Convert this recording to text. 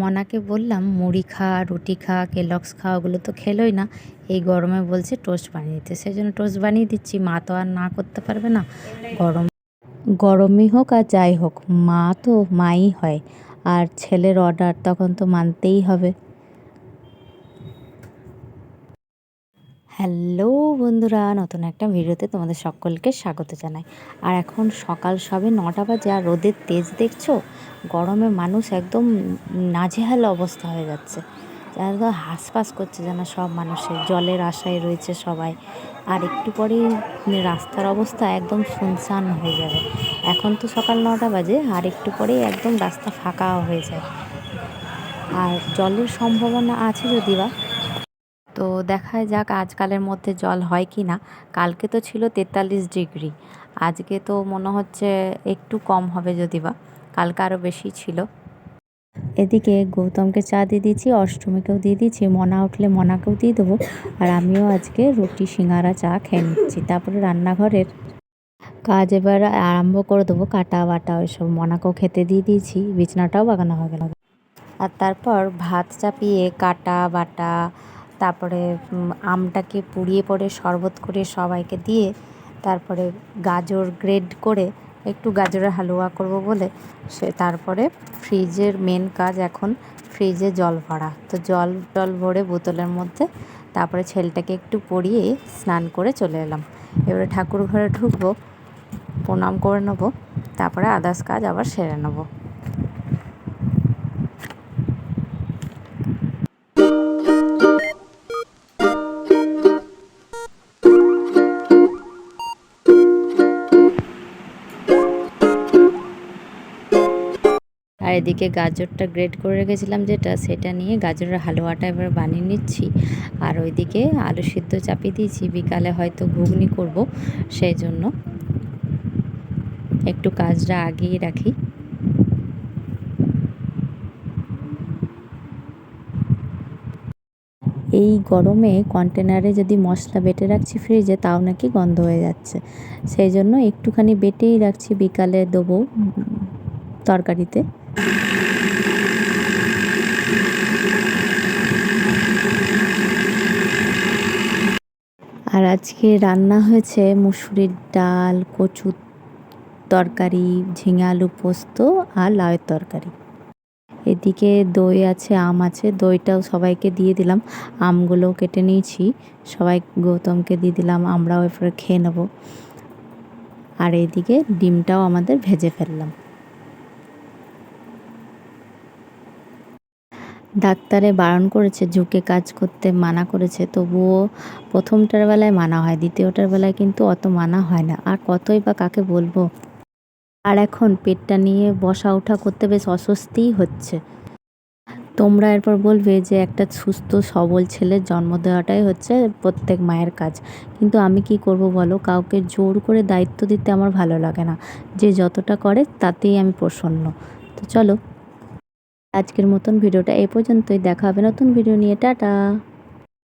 মনাকে বললাম, মুড়ি খা, রুটি খা কেলক্স খা, ওগুলো তো খেলোই না। এই গরমে বলছে টোস্ট বানিয়ে দিতে। সেই জন্য টোস্ট বানিয়ে দিচ্ছি। মা তো আর না করতে পারবে না। গরম। গরমই হোক আর যাই হোক, মা তো মাই হয়। আর ছেলের অর্ডার তখন তো মানতেই হবে। হ্যালো বন্ধুরা, নতুন একটা ভিডিওতে তোমাদের সকলকে স্বাগত জানাই। আর এখন সকাল সবে নটা বাজে, আর রোদের তেজ দেখছ? গরমে মানুষ একদম নাজেহাল অবস্থা হয়ে যাচ্ছে। একদম হাঁসফাঁস করছে যেন সব মানুষের জলের আশায় রয়েছে সবাই। আর একটু পরেই রাস্তার অবস্থা একদম শুনশান হয়ে যাবে। এখন তো সকাল নটা বাজে, আর একটু পরেই একদম রাস্তা ফাঁকা হয়ে যায়। আর জলের সম্ভাবনা আছে যদি বা তো দেখা যাক আজকালের মধ্যে জল হয় কি না। কালকে তো ছিল তেতাল্লিশ ডিগ্রি, আজকে তো মনে হচ্ছে একটু কম হবে যদি বা, কালকে আরও বেশি ছিল। এদিকে গৌতমকে চা দিয়ে দিয়েছি অষ্টমীকেও দিয়ে দিয়েছি মনা উঠলে মনাকেও দিয়ে দেবো, আর আমিও আজকে রুটি, সিঙ্গারা, চা খেয়ে নিচ্ছি, তারপরে রান্নাঘরের কাজ এবার আরম্ভ করে দেবো, কাটা, বাটা, ওইসব মনাকেও খেতে দিয়ে দিয়েছি, বিছনাটাও বাগানো হয়ে গেল। আর তারপর ভাত চাপিয়ে কাটা, বাটা তারপরে আমটাকে পুড়িয়ে পরে শরবত করে সবাইকে দিয়ে তারপরে গাজর গ্রেড করে একটু গাজরের হালুয়া করব বলে সে তারপরে ফ্রিজের মেন কাজ এখন ফ্রিজে জল ভরা। তো জল টল ভরে বোতলের মধ্যে তারপরে ছেলেটাকে একটু পরিয়ে স্নান করে চলে এলাম। এবারে ঠাকুর ঘরে ঢুকবো, প্রণাম করে নেব, তারপরে আদার্স কাজ আবার সেরে নেব। আর এদিকে গাজরটা গ্রেট করে রেখেছিলাম যেটা, সেটা নিয়ে গাজরের হালুয়াটা এবার বানিয়ে নিচ্ছি। আর ওইদিকে আলু সিদ্ধ চাপিয়ে দিয়েছি, বিকালে হয়তো ঘুগনি করব সেই জন্য একটু কাজটা আগিয়ে রাখি। এই গরমে কন্টেনারে যদি মশলা বেটে রাখছি ফ্রিজে তাও নাকি গন্ধ হয়ে যাচ্ছে। সেই জন্য একটুখানি বেটেই রাখছি, বিকালে দেবো। তরকারিতে। আর আজকে রান্না হয়েছে মুসুরির ডাল কচু তরকারি, ঝিঙে আলু পোস্ত আর লাউয়ের তরকারি। এদিকে দই আছে, আম আছে, দইটাও সবাইকে দিয়ে দিলাম। আমগুলোও কেটে নিয়েছি। সবাই গৌতমকে দিয়ে দিলাম, আমরাও এরপরে খেয়ে নেব। আর এদিকে ডিমটাও আমাদের ভেজে ফেললাম। ডাক্তারে বারণ করেছে, ঝুঁকে কাজ করতে মানা করেছে। তবুও প্রথমটার বেলায় মানা হয়, দ্বিতীয়টার বেলায় কিন্তু অত মানা হয় না। আর কতই বা কাকে বলব? আর এখন পেটটা নিয়ে বসা ওঠা করতে বেশ অস্বস্তিই হচ্ছে। তোমরা এরপর বলবে যে একটা সুস্থ, সবল ছেলের জন্ম দেওয়াটাই হচ্ছে প্রত্যেক মায়ের কাজ। কিন্তু আমি কি করব বলো? কাউকে জোর করে দায়িত্ব দিতে আমার ভালো লাগে না। যে যতটা করে তাতেই আমি প্রসন্ন। তো চলো আজকের মতন ভিডিওটা এ পর্যন্তই। দেখা হবে নতুন ভিডিও নিয়ে। টাটা।